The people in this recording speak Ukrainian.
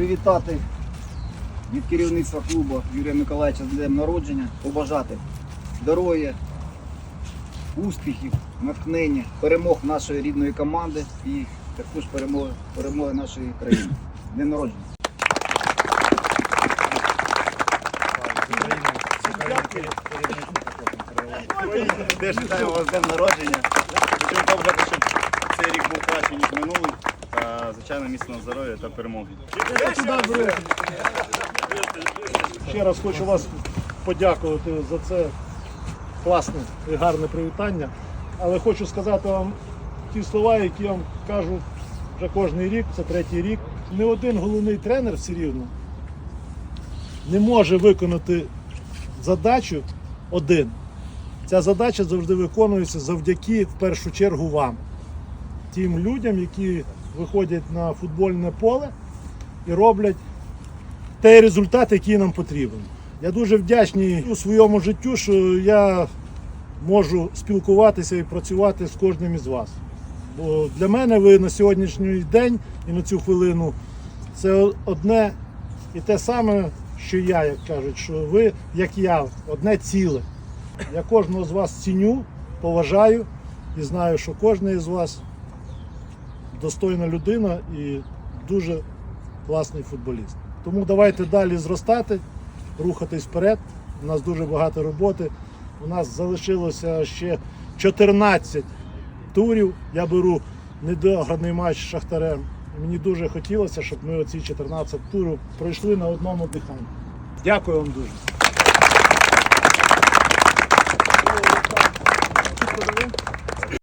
привітати від керівництва клубу Юрія Миколаївича з днем народження, побажати здоров'я, успіхів, натхнення, перемог нашої рідної команди і також перемоги, перемоги нашої країни. Днем народження. Теж вітаємо вас з днем народження. Звичайно, міцного здоров'я та перемоги. Ще раз хочу вас подякувати за це класне і гарне привітання. Але хочу сказати вам ті слова, які я вам кажу вже кожен рік, це третій рік. Не один головний тренер все рівно не може виконати задачу один. Ця задача завжди виконується завдяки в першу чергу вам, тим людям, які виходять на футбольне поле і роблять той результат, який нам потрібен. Я дуже вдячний у своєму життю, що я можу спілкуватися і працювати з кожним із вас. Бо для мене ви на сьогоднішній день і на цю хвилину це одне і те саме, що я, як кажуть, що ви, як я, одне ціле. Я кожного з вас ціню, поважаю і знаю, що кожен із вас достойна людина і дуже класний футболіст. Тому давайте далі зростати, рухатись вперед. У нас дуже багато роботи. У нас залишилося ще 14 турів. Я беру недограний матч з Шахтарем. Мені дуже хотілося, щоб ми оці 14 турів пройшли на одному диханні. Дякую вам дуже.